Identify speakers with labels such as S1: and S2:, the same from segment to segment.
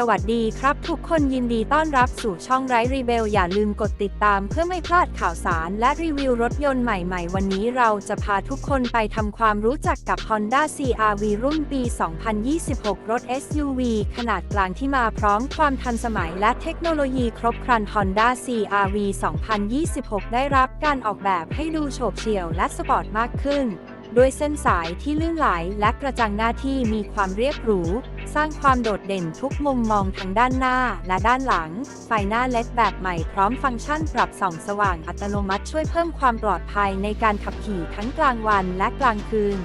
S1: สวัสดีครับ ทุกคนยินดีต้อนรับสู่ช่องไร้รีเบลอย่าลืมกดติดตามเพื่อไม่พลาดข่าวสารและรีวิวรถยนต์ใหม่ๆ วันนี้เราจะพาทุกคนไปทำความรู้จักกับ Honda CR-V รุ่นปี 2026 รถ SUV ขนาดกลางที่มาพร้อมความทันสมัยและเทคโนโลยีครบครัน Honda CR-V 2026 ได้รับการออกแบบให้ดูโฉบเฉี่ยวและสปอร์ตมากขึ้น ด้วยเส้นสายที่ลื่นไหลและกระจังหน้าที่มีความเรียบหรู สร้างความโดดเด่นทุกมุมมองทั้งด้านหน้าและด้านหลัง ไฟหน้าเลดแบบใหม่พร้อมฟังก์ชันปรับส่องสว่างอัตโนมัติช่วยเพิ่มความปลอดภัยในการขับขี่ทั้งกลางวันและกลางคืน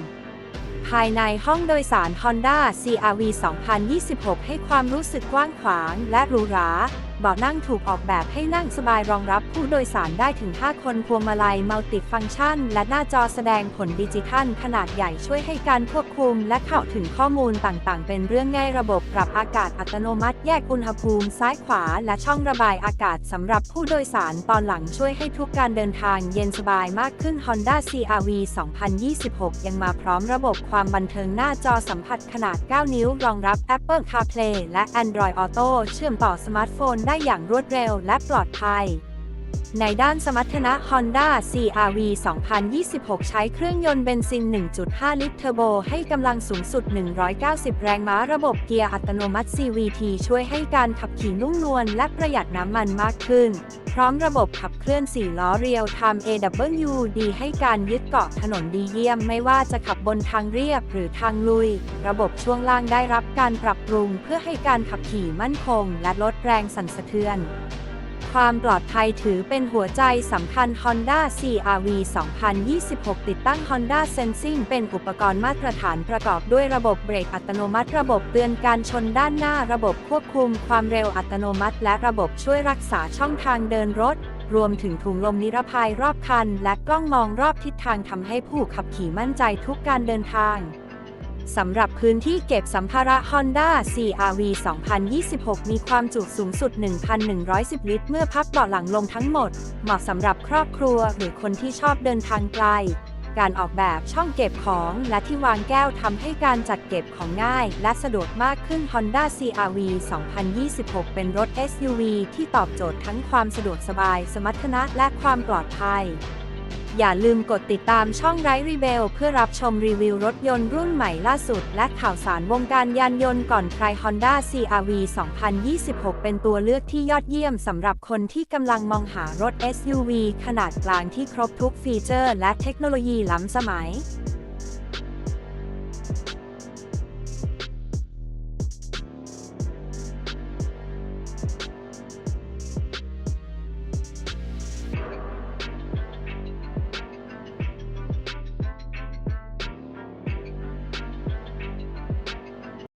S1: ภายในห้องโดยสาร Honda CR-V 2026 ให้ความรู้สึกกว้างขวางและหรูหรา เบาะนั่งถูกออกแบบให้นั่งสบายรองรับผู้โดยสารได้ถึง 5 คนพวงมาลัยมัลติฟังก์ชัน และหน้าจอแสดงผลดิจิทัล ขนาดใหญ่ช่วยให้การควบคุม และเข้าถึงข้อมูลต่างๆ เป็นเรื่องง่ายระบบปรับอากาศอัตโนมัติ แยกอุณหภูมิซ้ายขวา และช่องระบายอากาศสำหรับผู้โดยสารตอนหลังช่วยให้ทุกการเดินทางเย็นสบายมากขึ้น Honda CR-V 2026 ยังมาพร้อมระบบความบันเทิงหน้าจอสัมผัสขนาด 9 นิ้วรองรับ Apple CarPlay และ Android Auto เชื่อมต่อสมาร์ทโฟนได้ได้อย่างรวดเร็วและปลอดภัย ในด้านสมรรถนะ Honda CR-V 2026 ใช้เครื่องยนต์เบนซิน 1.5 ลิตรเทอร์โบ ให้กำลังสูงสุด 190 แรงม้าระบบเกียร์อัตโนมัติ CVT ช่วยให้การขับขี่นุ่มนวลและประหยัดน้ำมันมากขึ้น พร้อมระบบขับเคลื่อน 4 ล้อเรียว Time AWD ให้การยึดเกาะถนนดีเยี่ยม ไม่ว่าจะขับบนทางเรียบหรือทางลุย ระบบช่วงล่างได้รับการปรับปรุง เพื่อให้การขับขี่มั่นคง และลดแรงสั่นสะเทือน ความปลอดภัยถือเป็นหัวใจสำคัญ Honda CR-V 2026 ติดตั้ง Honda Sensing เป็นอุปกรณ์มาตรฐานประกอบด้วยระบบเบรกอัตโนมัติ ระบบเตือนการชนด้านหน้า ระบบควบคุมความเร็วอัตโนมัติ และระบบช่วยรักษาช่องทางเดินรถ รวมถึงถุงลมนิรภัยรอบคัน และกล้องมองรอบทิศทางทำให้ผู้ขับขี่มั่นใจทุกการเดินทาง สำหรับพื้นที่เก็บสัมภาระ Honda CR-V 2026 มีความจุสูงสุด 1,110 ลิตร เมื่อพับเบาะหลังลงทั้งหมด เหมาะสำหรับครอบครัวหรือคนที่ชอบเดินทางไกล การออกแบบช่องเก็บของและที่วางแก้วทำให้การจัดเก็บของง่าย และสะดวกมากขึ้น Honda CR-V 2026 เป็นรถ SUV ที่ตอบโจทย์ทั้งความสะดวกสบาย สมรรถนะและความปลอดภัย อย่าลืมกดติดตามช่องไร้รีเบลเพื่อรับชมรีวิวรถยนต์รุ่นใหม่ล่าสุด และข่าวสารวงการยานยนต์ก่อนใคร Honda CR-V 2026 เป็นตัวเลือกที่ยอดเยี่ยมสำหรับคนที่กำลังมองหารถ SUV ขนาดกลางที่ครบทุกฟีเจอร์ และเทคโนโลยีล้ำสมัย